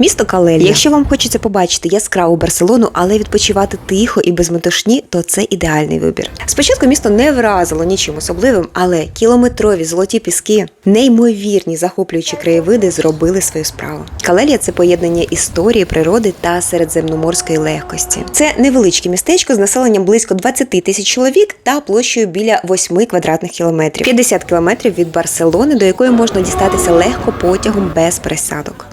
Місто Калелія. Якщо вам хочеться побачити яскраву Барселону, але відпочивати тихо і без метушні, то це ідеальний вибір. Спочатку місто не вразило нічим особливим, але кілометрові золоті піски, неймовірні захоплюючі краєвиди зробили свою справу. Калелія це поєднання історії, природи та середземноморської легкості. Це невеличке містечко з населенням близько 20 тисяч чоловік та площею біля 8 квадратних кілометрів. 50 кілометрів від Барселони, до якої можна дістатися легко потягом без пересадок.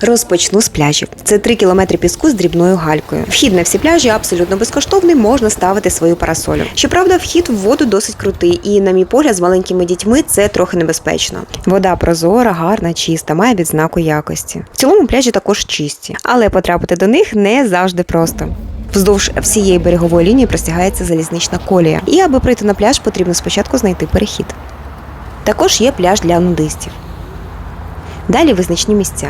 Розпочну з пляжів. Це 3 кілометри піску з дрібною галькою. Вхід на всі пляжі абсолютно безкоштовний, можна ставити свою парасолю. Щоправда, вхід в воду досить крутий, і, на мій погляд, з маленькими дітьми це трохи небезпечно. Вода прозора, гарна, чиста, має відзнаку якості. В цілому пляжі також чисті, але потрапити до них не завжди просто. Вздовж всієї берегової лінії простягається залізнична колія, і аби прийти на пляж, потрібно спочатку знайти перехід. Також є пляж для нудистів. Далі визначні місця.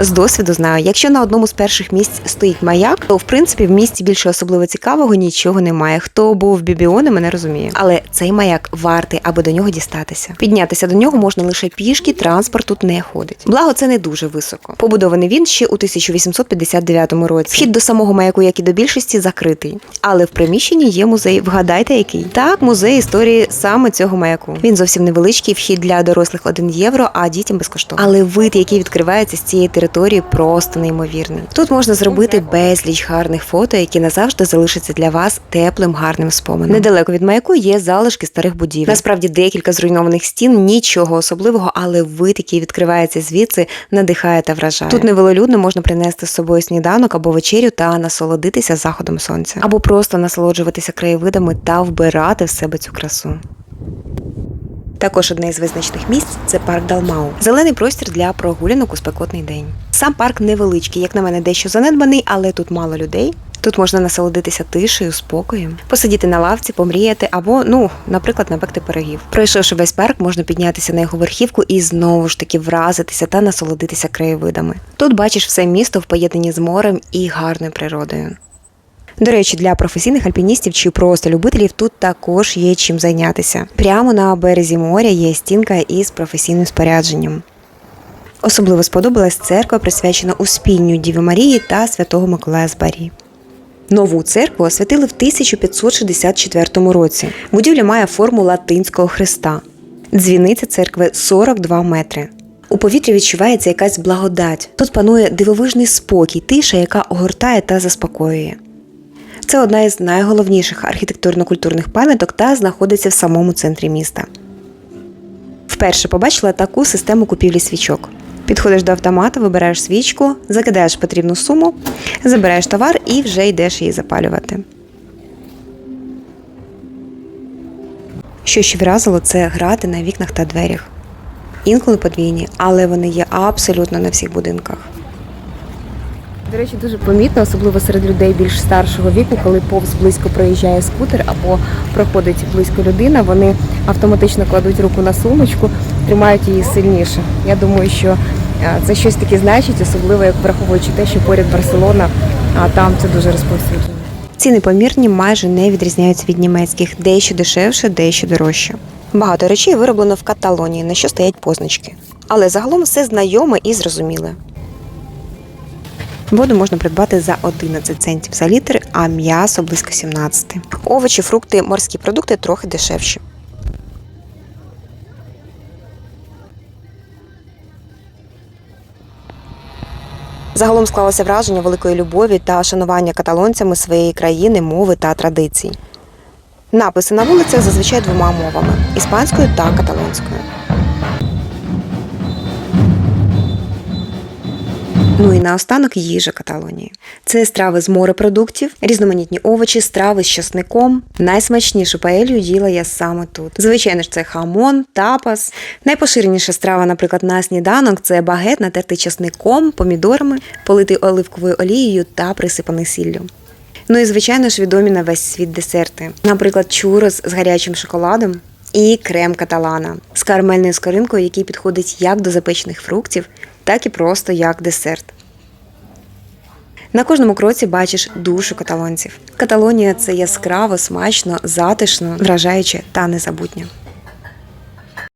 З досвіду знаю, якщо на одному з перших місць стоїть маяк, то в принципі в місті більше особливо цікавого нічого немає. Хто був Бібіони, мене розуміє. Але цей маяк вартий, аби до нього дістатися. Піднятися до нього можна лише пішки, транспорт тут не ходить. Благо, це не дуже високо. Побудований він ще у 1859 році. Вхід до самого маяку, як і до більшості, закритий. Але в приміщенні є музей. Вгадайте, який так, музей історії саме цього маяку. Він зовсім невеличкий. Вхід для дорослих 1 євро, а дітям безкоштовно. Але вид, який відкривається з цієї території, просто неймовірний. Тут можна зробити безліч гарних фото, які назавжди залишаться для вас теплим гарним споменом. Недалеко від маяку є залишки старих будівель. Насправді декілька зруйнованих стін, нічого особливого, але вид, який відкривається звідси, надихає та вражає. Тут невелолюдно можна принести з собою сніданок або вечерю та насолодитися заходом сонця, або просто насолоджуватися краєвидами та вбирати в себе цю красу. Також одне із визначних місць це парк Далмау. Зелений простір для прогулянок у спекотний день. Сам парк невеличкий, як на мене, дещо занедбаний, але тут мало людей. Тут можна насолодитися тишею, спокоєм, посидіти на лавці, помріяти або, ну, наприклад, напекти пирогів. Пройшовши весь парк, можна піднятися на його верхівку і знову ж таки вразитися та насолодитися краєвидами. Тут бачиш все місто в поєднанні з морем і гарною природою. До речі, для професійних альпіністів чи просто любителів тут також є чим зайнятися. Прямо на березі моря є стінка із професійним спорядженням. Особливо сподобалась церква, присвячена Успінню Діви Марії та Святого Миколая з Барі. Нову церкву освятили в 1564 році. Будівля має форму латинського хреста. Дзвіниця церкви 42 метри. У повітрі відчувається якась благодать. Тут панує дивовижний спокій, тиша, яка огортає та заспокоює. Це одна із найголовніших архітектурно-культурних пам'яток та знаходиться в самому центрі міста. Вперше побачила таку систему купівлі свічок. Підходиш до автомата, вибираєш свічку, закидаєш потрібну суму, забираєш товар і вже йдеш її запалювати. Що ще вразило, це грати на вікнах та дверях. Інколи подвійні, але вони є абсолютно на всіх будинках. До речі, дуже помітно, особливо серед людей більш старшого віку, коли повз близько проїжджає скутер або проходить близько людина, вони автоматично кладуть руку на сумочку, тримають її сильніше. Я думаю, що е, це щось таке значить, особливо як враховуючи те, що поряд Барселона, а там це дуже розповсюджено. Ціни помірні майже не відрізняються від німецьких, дещо дешевше, дещо дорожче. Багато речей вироблено в Каталонії, на що стоять позначки. Але загалом все знайоме і зрозуміле. Воду можна придбати за 11 центів за літр, а м'ясо близько 17. Овочі, фрукти, морські продукти трохи дешевші. Загалом склалося враження великої любові та шанування каталонцями своєї країни, мови та традицій. Написи на вулицях зазвичай двома мовами іспанською та каталонською. Ну і наостанок їжа Каталонії. Це страви з морепродуктів, різноманітні овочі, страви з часником. Найсмачнішу паелью їла я саме тут. Звичайно ж, це хамон, тапас. Найпоширеніша страва, наприклад, на сніданок це багет, натертий часником, помідорами, политий оливковою олією та присипаний сіллю. Ну і звичайно ж відомі на весь світ десерти. Наприклад, чурос з гарячим шоколадом і крем каталана з карамельною скоринкою, який підходить як до запечених фруктів, так і просто як десерт. На кожному кроці бачиш душу каталонців. Каталонія це яскраво, смачно, затишно, вражаюче та незабутнє.